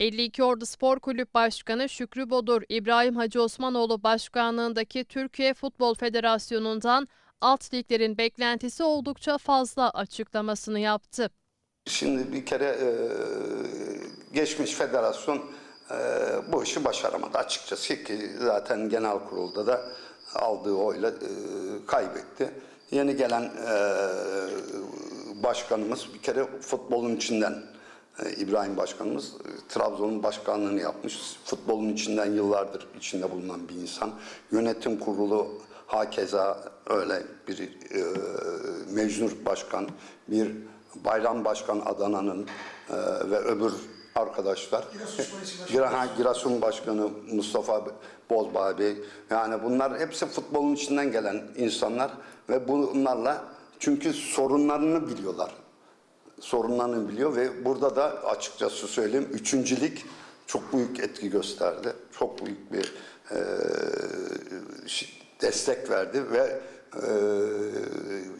52 Ordu Spor Kulüp Başkanı Şükrü Bodur, İbrahim Hacı Osmanoğlu başkanlığındaki Türkiye Futbol Federasyonu'ndan alt liglerin beklentisi oldukça fazla açıklamasını yaptı. Şimdi bir kere e, geçmiş federasyon e, bu işi başaramadı açıkçası ki zaten genel kurulda da aldığı oyla e, kaybetti. Yeni gelen başkanımız bir kere futbolun içinden İbrahim Başkanımız e, Trabzon'un başkanlığını yapmış. Futbolun içinden yıllardır içinde bulunan bir insan. Yönetim kurulu hakeza öyle bir e, Mecnur Başkan, bir Bayram Başkan Adana'nın e, ve öbür arkadaşlar. Gira- ha, Giresun Başkanı Mustafa Bozbağ Bey. Yani bunlar hepsi futbolun içinden gelen insanlar ve bunlarla çünkü sorunlarını biliyorlar sorunlarını biliyor ve burada da açıkçası söyleyeyim üçüncülük çok büyük etki gösterdi. Çok büyük bir e, destek verdi ve e,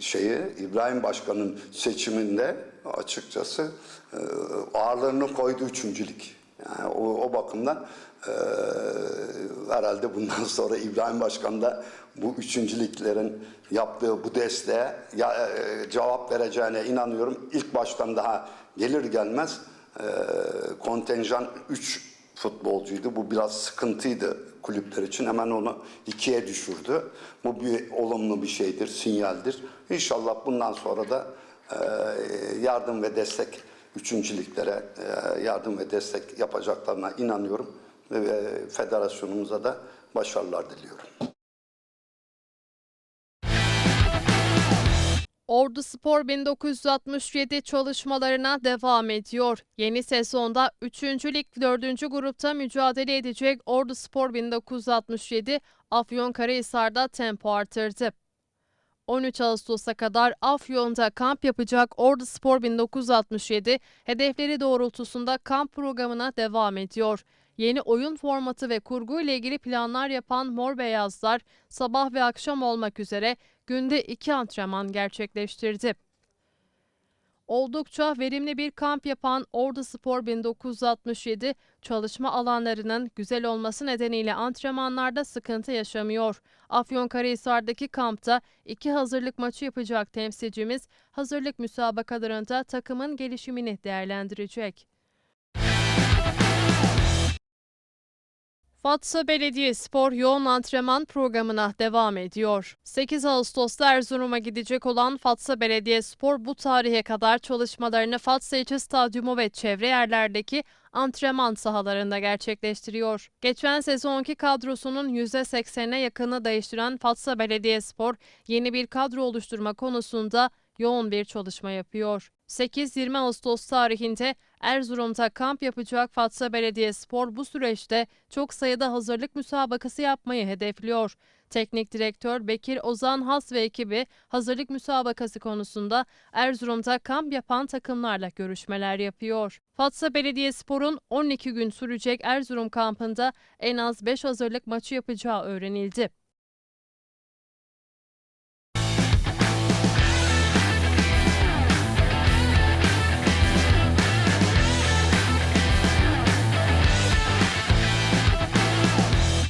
şeyi İbrahim Başkan'ın seçiminde açıkçası e, ağırlığını koydu üçüncülük. O, o bakımdan e, herhalde bundan sonra İbrahim Başkan da bu üçüncülüklerin yaptığı bu desteğe ya, e, cevap vereceğine inanıyorum. İlk baştan daha gelir gelmez e, kontenjan 3 futbolcuydu. Bu biraz sıkıntıydı kulüpler için. Hemen onu ikiye düşürdü. Bu bir olumlu bir şeydir, sinyaldir. İnşallah bundan sonra da yardım ve destek üçüncülüklere e, yardım ve destek yapacaklarına inanıyorum ve federasyonumuza da başarılar diliyorum. Ordu Spor 1967 çalışmalarına devam ediyor. Yeni sezonda 3. Lig 4. grupta mücadele edecek Ordu Spor 1967 Afyonkarahisar'da tempo artırdı. 13 Ağustos'a kadar Afyon'da kamp yapacak Ordu Spor 1967 hedefleri doğrultusunda kamp programına devam ediyor. Yeni oyun formatı ve kurgu ile ilgili planlar yapan Mor Beyazlar sabah ve akşam olmak üzere günde iki antrenman gerçekleştirdi. Oldukça verimli bir kamp yapan Ordu Spor 1967 çalışma alanlarının güzel olması nedeniyle antrenmanlarda sıkıntı yaşamıyor. Afyonkarahisar'daki kampta iki hazırlık maçı yapacak temsilcimiz hazırlık müsabakalarında takımın gelişimini değerlendirecek. Fatsa Belediyespor yoğun antrenman programına devam ediyor. 8 Ağustos'ta Erzurum'a gidecek olan Fatsa Belediyespor bu tarihe kadar çalışmalarını Fatsa İlçe Stadyumu ve çevre yerlerdeki antrenman sahalarında gerçekleştiriyor. Geçen sezonki kadrosunun %80'ine yakını değiştiren Fatsa Belediyespor yeni bir kadro oluşturma konusunda yoğun bir çalışma yapıyor. 8-20 Ağustos tarihinde Erzurum'da kamp yapacak Fatsa Belediyespor bu süreçte çok sayıda hazırlık müsabakası yapmayı hedefliyor. Teknik direktör Bekir Ozan Has ve ekibi hazırlık müsabakası konusunda Erzurum'da kamp yapan takımlarla görüşmeler yapıyor. Fatsa Belediyespor'un 12 gün sürecek Erzurum kampında en az 5 hazırlık maçı yapacağı öğrenildi.